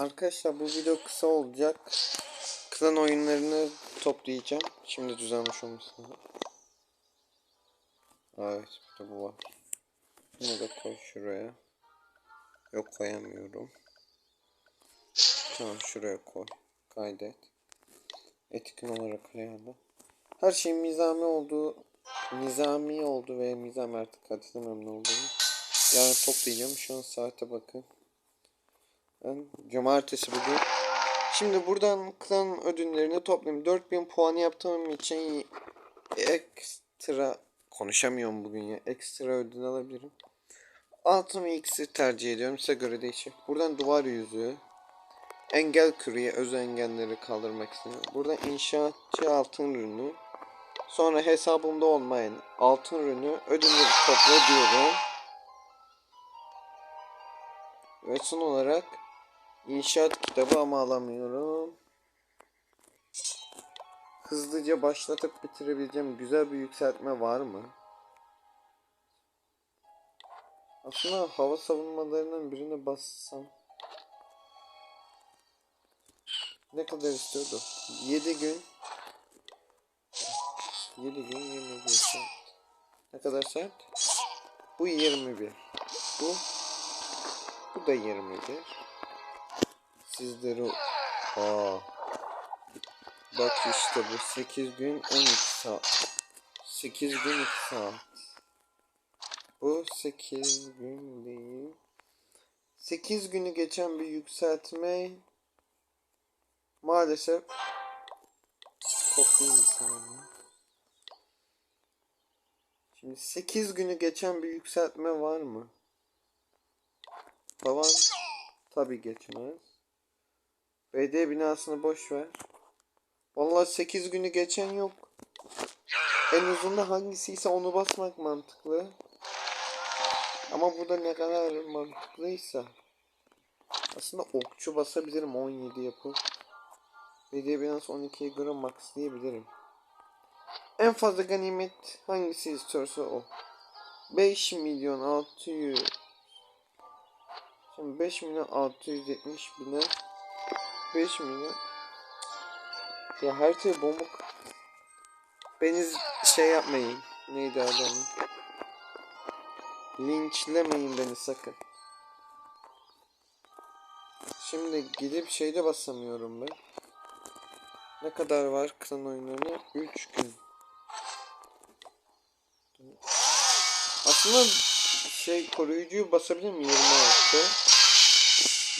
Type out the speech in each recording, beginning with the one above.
Arkadaşlar bu video kısa olacak. Klan oyunlarını toplayacağım. Şimdi düzenlemiş olmasın. Evet burada bu var. Bunu da koy şuraya. Yok koyamıyorum. Tamam şuraya koy. Kaydet. Etkin olarak ayarla. Her şey nizami oldu. Nizami oldu ve nizami artık hatırlamıyorum ne olduğunu. Yarın toplayacağım. Şu an saate bakın. Cumartesi bugün. Şimdi buradan klan ödüllerini toplayayım. 4000 puan yaptığım için ekstra konuşamıyorum bugün ya. Ekstra ödül alabilirim. Altın ve tercih ediyorum. Size göre değişir. Buradan duvar yüzüğü. Engel küreği öz engelleri kaldırmak için. Buradan inşaatçı altın ürünü. Sonra hesabımda olmayan altın ürünü ödülleri topla. Ve son olarak inşaat kitabı ama alamıyorum. Hızlıca başlatıp bitirebileceğim güzel bir yükseltme var mı? Aslında hava savunmalarının birine bassam ne kadar istiyordu? 7 gün 7 gün 21 saat. Ne kadar saat? Bu 21. Bu bu da 21. Sizleri Aa. Bak işte bu 8 gün 12 saat. 8 gün 2 saat. Bu 8 gün değil. 8 günü geçen bir yükseltme maalesef kopyayım bir. Şimdi 8 günü geçen bir yükseltme var mı? Tavan tabi geçmez. BD binasını boş ver. Vallahi 8 günü geçen yok. En uzunda hangisiyse onu basmak mantıklı. Ama burada ne kadar mantıklıysa. Aslında okçu basabilirim 17 yapıp. BD binası 12'ye göre max diyebilirim. En fazla ganimet hangisi istiyorsa o. 5 milyon 600 Şimdi 5 milyon 670 bine 5 milyon Ya her şey bomba Beni şey yapmayın Neydi adamın Linçlemeyin beni sakın. Şimdi gidip şeyde basamıyorum ben. Ne kadar var klan oyunlarına? 3 gün. Aslında şey koruyucuyu basabilir mi 26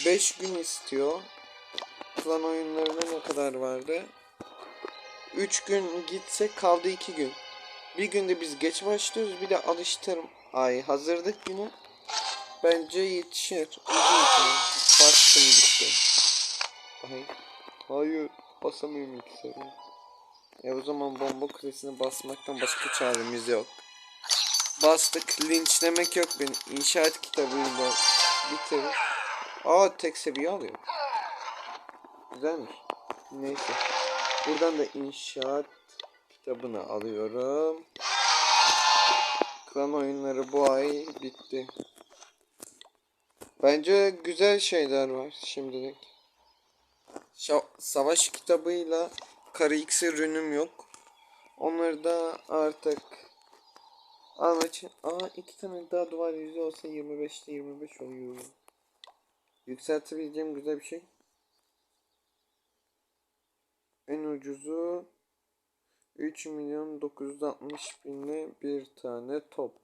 5 gün istiyor Klan oyunlarına ne kadar vardı 3 gün gitse kaldı 2 gün Bir günde biz geç başlıyoruz bir de alıştırım Ay hazırlık günü Bence yetişir Bastım gitti Hayır Hayır basamıyorum ikisini E o zaman bomba kulesini basmaktan başka çaremiz yok Bastık. Linçlemek yok beni. İnşaat kitabıyla bitirir. Aa tek seviye alıyor. Güzelmiş. Neyse. Buradan da inşaat kitabını alıyorum. Klan oyunları bu ay bitti. Bence güzel şeyler var şimdilik. Şa savaş kitabıyla karı iksir yok. Onları da artık Anlaç. Aa iki tane daha duvar yüzü olsa 25'te 25 oluyor. Yükseltebileceğim güzel bir şey. En ucuzu 3 milyon 960 binle bir tane top.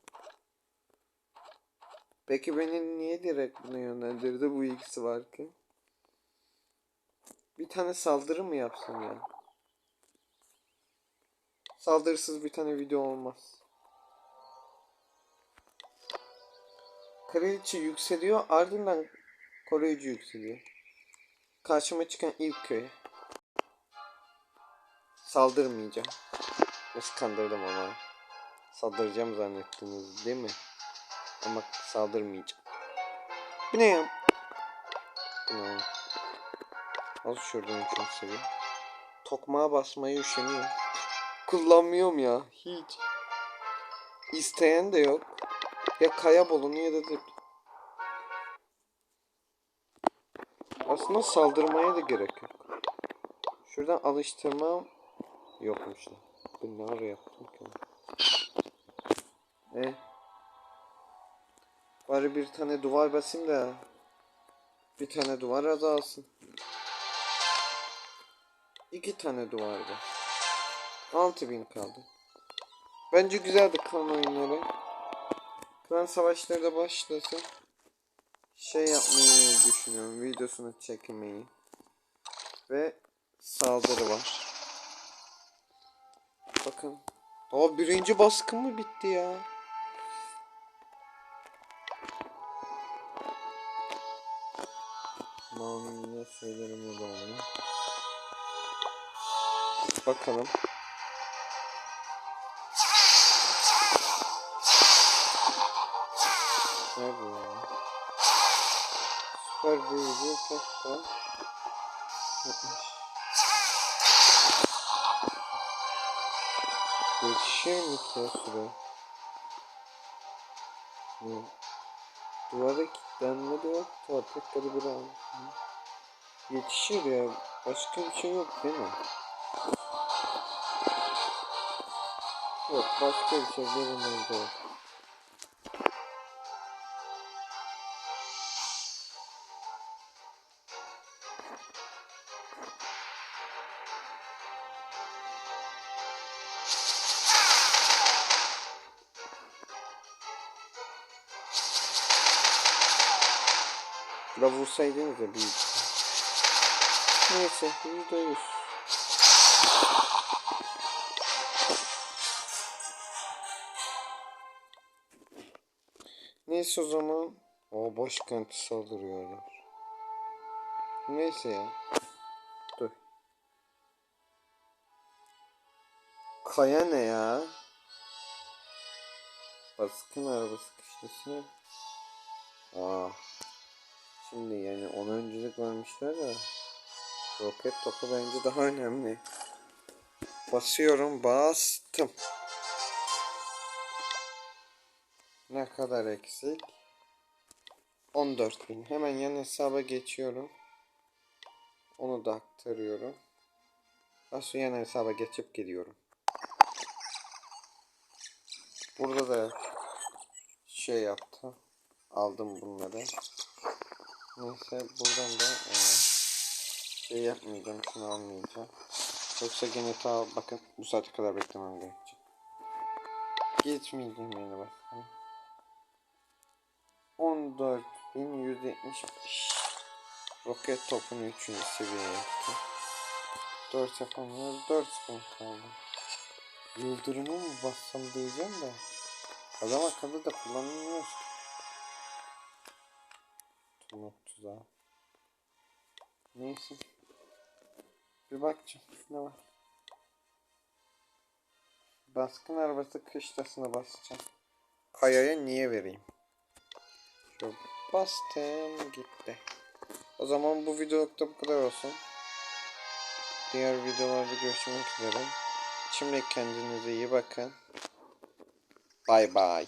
Peki beni niye direkt buna yönlendirdi bu ikisi var ki? Bir tane saldırı mı yapsam ya? Saldırısız bir tane video olmaz. Kraliçe yükseliyor ardından koruyucu yükseliyor. Karşıma çıkan ilk köy. Saldırmayacağım. Nasıl kandırdım ama. Saldıracağım zannettiniz değil mi? Ama saldırmayacağım. Bu ne ya? Ne? Al şuradan şunu seveyim. Tokmağa basmayı üşeniyorum. Kullanmıyorum ya. Hiç. İsteyen de yok. Ya kaya bulunuyor ya da dip. Aslında saldırmaya da gerek yok. Şuradan alıştırma yokmuş. lan. Bu ne ara yaptım ki? ben? E. Bari bir tane duvar basayım da bir tane duvar azalsın. İki tane duvar var. 6000 kaldı. Bence güzeldi klan oyunları. Klan savaşları da başlasın. Şey yapmayı düşünüyorum. Videosunu çekmeyi. Ve saldırı var. Bakın. Aa birinci baskı mı bitti ya? Mami'ye söylerim o onu. Bakalım. Ne bu ya? Süper büyücü kaçta? 70. Ki ya süre? Ne? Duvara kilitlenme de yok tekrar bir an. Yetişir ya. Başka bir şey yok değil mi? Yok başka bir şey görünmez yok. La vursaydınız ya büyük. Neyse yüzde yüz. Neyse o zaman. O başkenti saldırıyorlar. Neyse ya. Dur. Kaya ne ya? Baskın arabası kışlasına. Aa. Şimdi yani ona öncelik vermişler de roket topu bence daha önemli. Basıyorum bastım. Ne kadar eksik? 14.000. Hemen yan hesaba geçiyorum. Onu da aktarıyorum. Nasıl yan hesaba geçip gidiyorum. Burada da şey yaptı. Aldım bunları. Neyse buradan da e, şey yapmayacağım. Şunu almayacağım. Yoksa gene ta bakın bu saate kadar beklemem gerekecek. Geçmeyeceğim yine bak. 14.175 Roket topunu 3. seviyeye yaptım. 4 yapamıyoruz. 4 spin kaldı. Yıldırımı mı bassam diyeceğim de. Adam akıllı da kullanılmıyor ki. Tuzağı. Neyse. Bir bakacağım. Ne var? Baskın arabası kışlasına basacağım. Kayaya niye vereyim? Şöyle bastım gitti. O zaman bu videolukta bu kadar olsun. Diğer videolarda görüşmek üzere. Şimdi kendinize iyi bakın. Bay bay.